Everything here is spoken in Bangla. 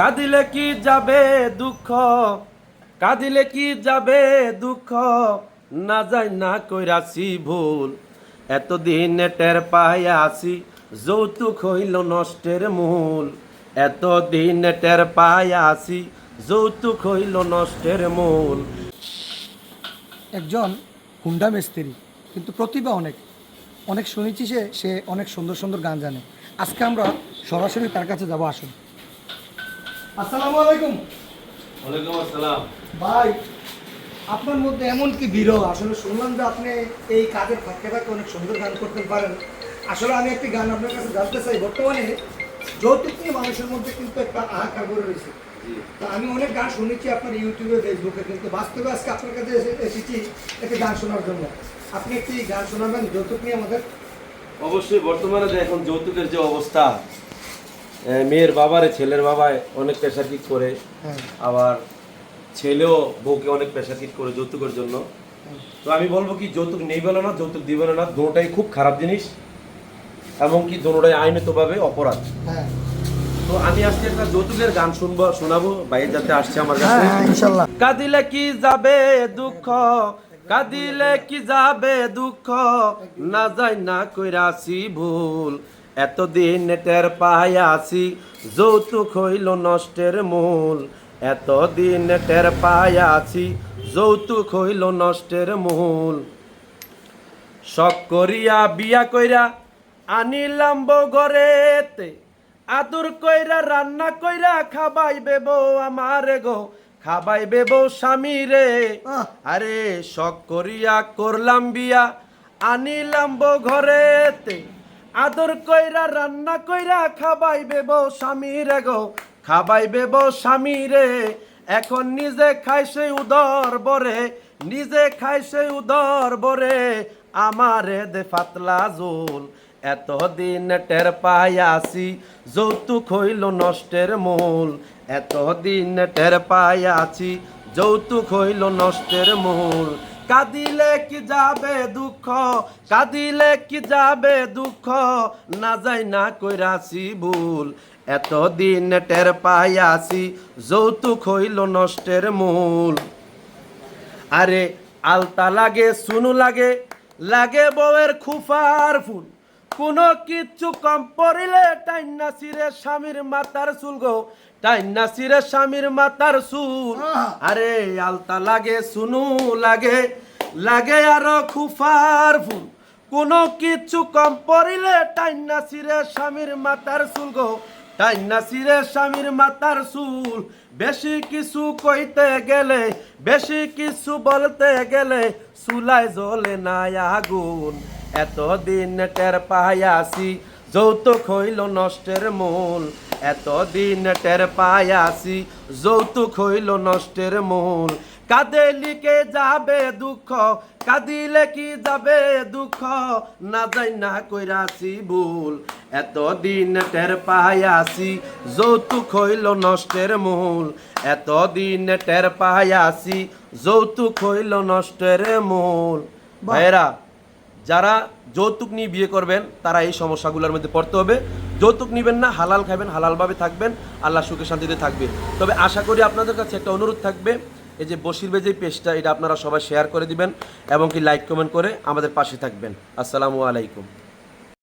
কাঁদিলে কি যাবে দুঃখ? কাঁদিলে কি যাবে দুঃখ? না যাই না কইরাছি ভুল। এতদিন টের পাই আসি যৌতুক হইল নষ্টের মূল। এতদিন টের পাই আসি যৌতুক হইল নষ্টের মূল। একজন হুন্ডা মিস্ত্রি, কিন্তু প্রতিভা অনেক। অনেক শুনেছি সে সে অনেক সুন্দর সুন্দর গান জানে। আজকে আমরা সরাসরি তার কাছে যাব আসুন। আসসালামু আলাইকুম। ওয়ালাইকুম আসসালাম। ভাই আপনার মধ্যে এমন কি বিরহ? আসলে শুনলাম যে আপনি এই কাজের ফাঁকে ফাঁকে অনেক সুন্দর গান করতে পারেন। আসলে আমি একটি গান আপনার কাছে জানতে চাই। বর্তমানে যৌতুক নিয়ে মানুষের মধ্যে কিন্তু একটা আহাকার করে রয়েছে। তো আমি অনেক গান শুনেছি আপনার ইউটিউবে ফেসবুকে কিন্তু বাস্তবে আজকে আপনার কাছে এসে- এসেছি একটি গান শোনার জন্য। আপনি একটি গান শোনাবেন যৌতুক নিয়ে আমাদের? অবশ্যই বর্তমানে যে এখন যৌতুকের যে অবস্থা মেয়ের বাবারে ছেলের বাবায় অনেক প্রেশার কিক করে। হ্যাঁ। আবার ছেলেও বউকে অনেক প্রেশার কিক করে যৌতুকের জন্য। তো আমি বলব কি যৌতুক নেই বলে না যৌতুক দিবে না দুটোটাই খুব খারাপ জিনিস। এবং কি দুটোটাই আইনতভাবে অপরাধ। হ্যাঁ। তো আমি আজকে একটা যৌতুকের গান শুনব শোনাবো বাইরে যাতে আসছে আমার হ্যাঁ কাছে হ্যাঁ কাঁদিলে কি যাবে দুঃখ? কাঁদিলে কি যাবে দুঃখ? না যাই না কইরাছি ভুল। এতদিন টের পাই আসি যৌতুক হইল নষ্টের মূল। এতদিন টের পাই আছি যৌতুক হইল নষ্টের মূল। শখ করিয়া বিয়া কইরা আনিলাম বউ ঘরেতে আদর কইরা রান্না কইরা খাবাই বেব আমারে গো খাবাই বেব স্বামী রে। আরে শখ করিয়া করলাম বিয়া আনিলাম বউ ঘরেতে আদর কইরা, রান্না কইরা খাবাই বেব স্বামী রে গো। খাবাই বেব স্বামী রে। এখন নিজে খাই সেই উদর বরে, নিজে খাই সেই উদর বরে। আমারে দে ফাতলা জোল, এতদিন টের পাই আসি, যৌতুক হইল নষ্টের মূল। এতদিন টের পাই আছি যৌতুক হইল নষ্টের মূল। কাঁদিলে কি যাবে দুঃখ? কাঁদিলে কি যাবে দুঃখ? না যাই না কইরাছি ভুল। এতদিন টের পাই আসি যৌতুক হইল নষ্টের মূল। আরে আলতা লাগে, সুনু লাগে লাগে বউয়ের খুফার ফুল। কোনো কিচ্ছু কম পড়িলে টাইনা সিরে স্বামীর মাতার চুল গো। টাইনা সিরে স্বামীর মাতার চুল। আরে আলতা লাগে সুনু লাগে লাগে আরও খুফার ফুল। কোনো কিচ্ছু কম পড়িলে টাইনা সিরে স্বামীর মাতার চুল গো। টাইনা সিরে স্বামীর মাতার চুল। বেশি কিছু কইতে গেলে বেশি কিছু বলতে গেলে চুলায় জ্বলে না আগুন। এতদিন টের পাইয়াছি যৌতুক হইল নষ্টের মূল। এতদিন টের পাইয়াছি যৌতুক হইল নষ্টের মূল। কাঁদে লিকে যাবে দুঃখ কাঁদিলে কি যাবে দুঃখ? না যাই না কইরাছি ভুল। এতদিন টের পাইয়াছি যৌতুক হইল নষ্টের মূল। এতদিন টের পাইয়াছি যৌতুক হইল নষ্টের মূল। ভাইরা যারা যৌতুক নিয়ে বিয়ে করবেন, তারা এই সমস্যাগুলোর মধ্যে পড়তে হবে। যৌতুক নিবেন না, হালাল খাবেন, হালালভাবে থাকবেন, আল্লাহ সুখে শান্তিতে থাকবে। তবে আশা করি আপনাদের কাছে একটা অনুরোধ থাকবে, এই যে বসির বেজে পেজটা, এটা আপনারা সবাই শেয়ার করে দিবেন এবং কি লাইক কমেন্ট করে আমাদের পাশে থাকবেন। আসসালামু আলাইকুম।